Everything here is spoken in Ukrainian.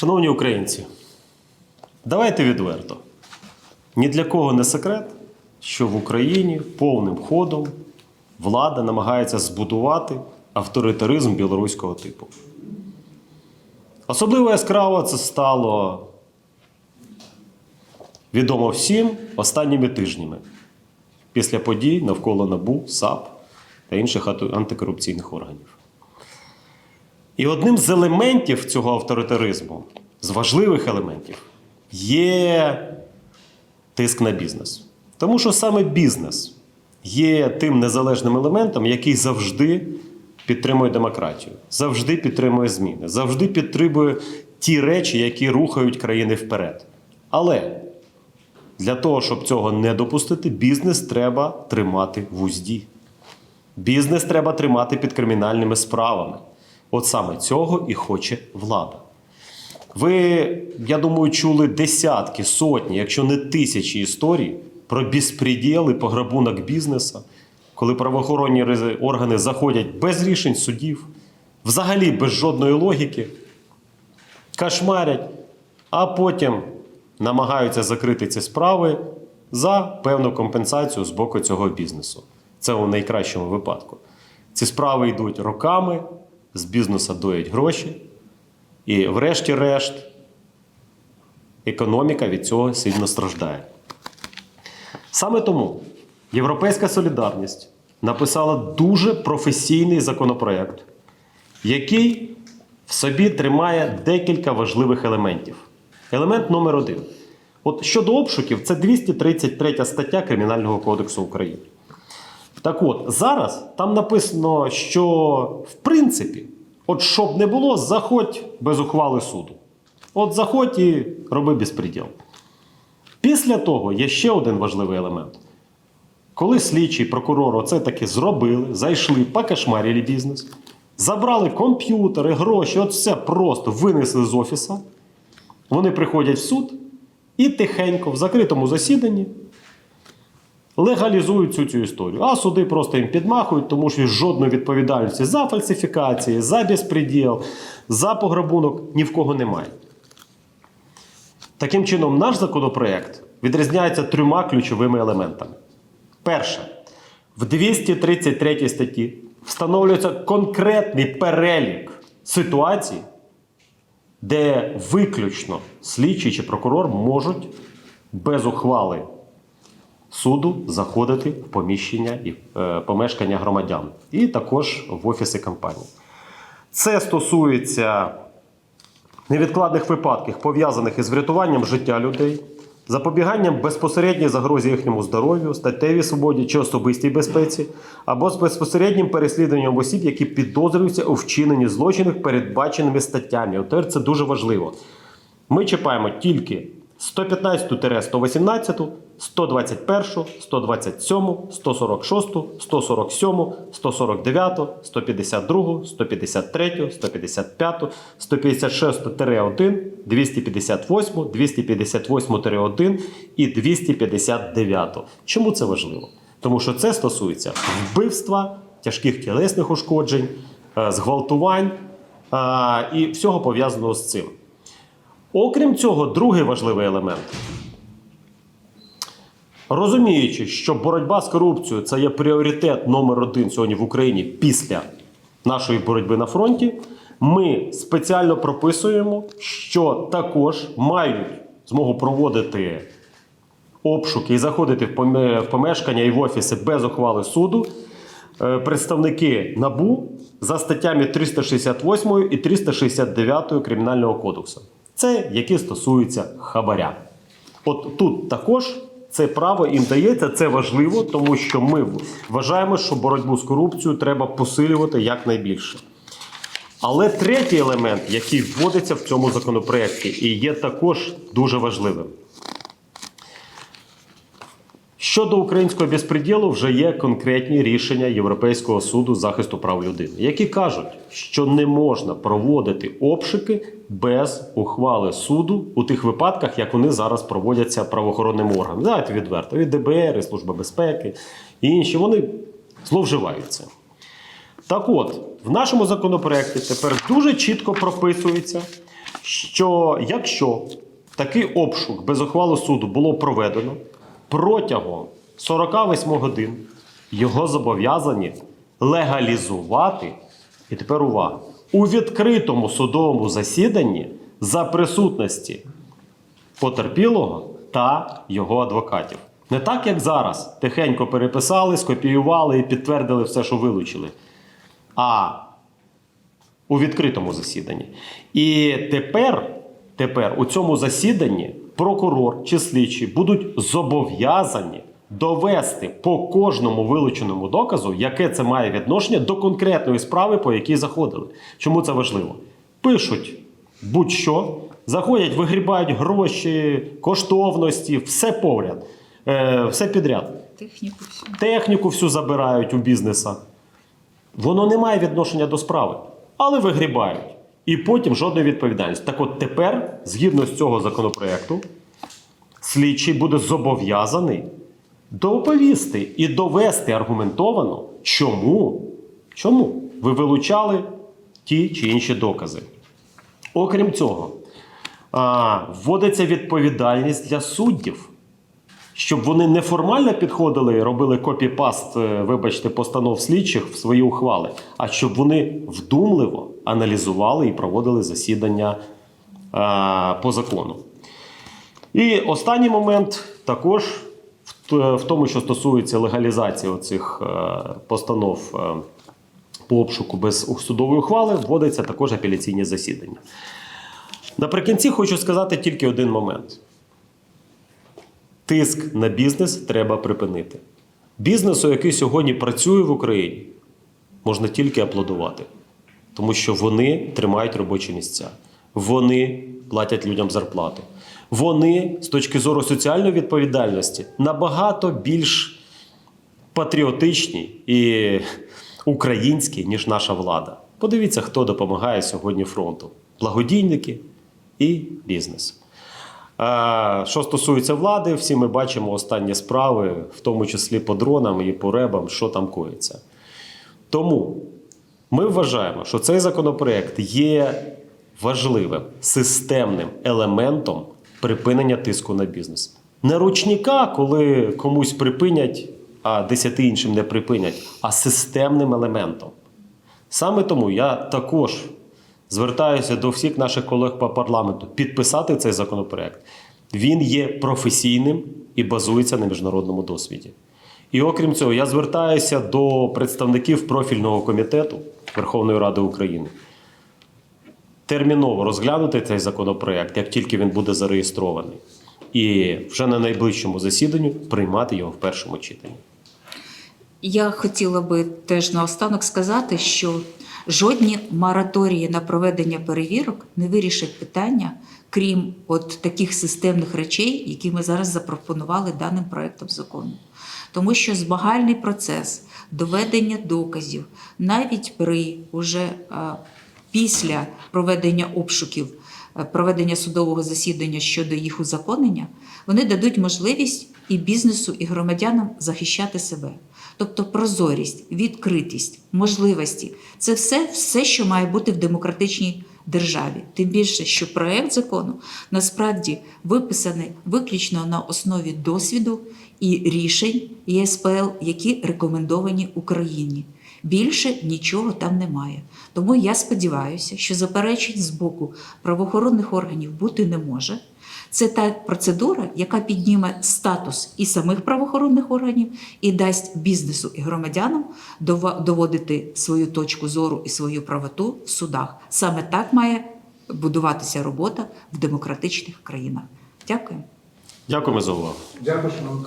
Шановні українці, давайте відверто. Ні для кого не секрет, що в Україні повним ходом влада намагається збудувати авторитаризм білоруського типу. Особливо яскраво це стало відомо всім останніми тижнями після подій навколо НАБУ, САП та інших антикорупційних органів. І одним з елементів цього авторитаризму, з важливих елементів, є тиск на бізнес. Тому що саме бізнес є тим незалежним елементом, який завжди підтримує демократію, завжди підтримує зміни, завжди підтримує ті речі, які рухають країни вперед. Але для того, щоб цього не допустити, бізнес треба тримати в узді. Бізнес треба тримати під кримінальними справами. От саме цього і хоче влада. Ви, я думаю, чули десятки, сотні, якщо не тисячі історій про безпреділ і пограбунок бізнесу, коли правоохоронні органи заходять без рішень судів, взагалі без жодної логіки, кошмарять, а потім намагаються закрити ці справи за певну компенсацію з боку цього бізнесу. Це у найкращому випадку. Ці справи йдуть роками, з бізнесу доять гроші, і, врешті-решт, економіка від цього сильно страждає. Саме тому Європейська солідарність написала дуже професійний законопроект, який в собі тримає декілька важливих елементів. Елемент номер один. От щодо обшуків, це 233 стаття Кримінального кодексу України. Так от, зараз там написано, що в принципі, от щоб не було, заходь без ухвали суду. От заходь і роби безпреділ. Після того є ще один важливий елемент. Коли слідчий прокурор оце таки зробили, зайшли, покошмарили бізнес, забрали комп'ютери, гроші, от все просто винесли з офіса, вони приходять в суд і тихенько в закритому засіданні легалізують цю цю історію. А суди просто їм підмахують, тому що жодної відповідальності за фальсифікації, за безпреділ, за пограбунок ні в кого немає. Таким чином, наш законопроект відрізняється трьома ключовими елементами. Перше, в 233 статті встановлюється конкретний перелік ситуацій, де виключно слідчий чи прокурор можуть без ухвали суду заходити в поміщення і е, помешкання громадян, і також в офіси компанії. Це стосується невідкладних випадків, пов'язаних із врятуванням життя людей, запобіганням безпосередній загрозі їхньому здоров'ю, статевій свободі чи особистій безпеці, або з безпосереднім переслідуванням осіб, які підозрюються у вчиненні злочинів, передбаченими статтями. От тепер це дуже важливо. Ми чіпаємо тільки 115-118, 121, 127, 146, 147, 149, 152, 153, 155, 156-1, 258, 258-1 і 259. Чому це важливо? Тому що це стосується вбивства, тяжких тілесних ушкоджень, е, зґвалтувань е, і всього пов'язаного з цим. Окрім цього, другий важливий елемент. Розуміючи, що боротьба з корупцією це є пріоритет номер один сьогодні в Україні після нашої боротьби на фронті, ми спеціально прописуємо, що також мають змогу проводити обшуки і заходити в помешкання і в офіси без ухвали суду е, представники НАБУ за статтями 368 і 369 Кримінального кодексу. Це які стосуються хабаря. От тут також це право їм дається, це важливо, тому що ми вважаємо, що боротьбу з корупцією треба посилювати якнайбільше. Але третій елемент, який вводиться в цьому законопроекті, і є також дуже важливим. Щодо українського безпреділу, вже є конкретні рішення Європейського суду захисту прав людини, які кажуть, що не можна проводити обшуки без ухвали суду у тих випадках, як вони зараз проводяться правоохоронним органом. Давайте відверто, і ДБР, і Служба безпеки, і інші вони зловживаються. Так от, в нашому законопроекті тепер дуже чітко прописується, що якщо такий обшук без ухвали суду було проведено протягом 48 годин, його зобов'язані легалізувати. І тепер увага. У відкритому судовому засіданні за присутності потерпілого та його адвокатів. Не так, як зараз. Тихенько переписали, скопіювали і підтвердили все, що вилучили. А у відкритому засіданні. І тепер, тепер у цьому засіданні прокурор чи слідчий будуть зобов'язані довести по кожному вилученому доказу, яке це має відношення до конкретної справи, по якій заходили. Чому це важливо? Пишуть будь-що, заходять, вигрібають гроші, коштовності, все поряд, е, все підряд. Техніку всю. Техніку всю забирають у бізнеса. Воно не має відношення до справи, але вигрібають. І потім жодної відповідальності. Так от тепер, згідно з цього законопроекту, слідчий буде зобов'язаний доповісти і довести аргументовано, чому, чому ви вилучали ті чи інші докази. Окрім цього, вводиться відповідальність для суддів щоб вони не формально підходили і робили копі-паст, е, вибачте, постанов слідчих в свої ухвали, а щоб вони вдумливо аналізували і проводили засідання а, по закону. І останній момент також в, тому, що стосується легалізації оцих е, постанов е, по обшуку без судової ухвали, вводиться також апеляційні засідання. Наприкінці хочу сказати тільки один момент. Тиск на бізнес треба припинити. Бізнесу, який сьогодні працює в Україні, можна тільки аплодувати, тому що вони тримають робочі місця, вони платять людям зарплату. Вони з точки зору соціальної відповідальності набагато більш патріотичні і українські, ніж наша влада. Подивіться, хто допомагає сьогодні фронту: благодійники і бізнес. А, Що стосується влади, всі ми бачимо останні справи, в тому числі по дронам і по ребам, що там коїться. Тому ми вважаємо, що цей законопроект є важливим системним елементом припинення тиску на бізнес. Не ручника, коли комусь припинять, а десяти іншим не припинять, а системним елементом. Саме тому я також звертаюся до всіх наших колег по парламенту підписати цей законопроект. Він є професійним і базується на міжнародному досвіді. І окрім цього, я звертаюся до представників профільного комітету Верховної Ради України. Терміново розглянути цей законопроект, як тільки він буде зареєстрований, і вже на найближчому засіданні приймати його в першому читанні. Я хотіла би теж наостанок сказати, що жодні мораторії на проведення перевірок не вирішать питання, крім от таких системних речей, які ми зараз запропонували даним проектом закону. Тому що збагальний процес доведення доказів навіть при уже після проведення обшуків, е, проведення судового засідання щодо їх узаконення, вони дадуть можливість і бізнесу, і громадянам захищати себе. Тобто прозорість, відкритість, можливості це все, все, що має бути в демократичній державі. Тим більше, що проект закону насправді виписаний виключно на основі досвіду і рішень ЄСПЛ, які рекомендовані Україні. Більше нічого там немає. Тому я сподіваюся, що заперечень з боку правоохоронних органів бути не може. Це та процедура, яка підніме статус і самих правоохоронних органів, і дасть бізнесу і громадянам доводити свою точку зору і свою правоту в судах. Саме так має будуватися робота в демократичних країнах. Дякую. Дякуємо за увагу. Дякую, шановні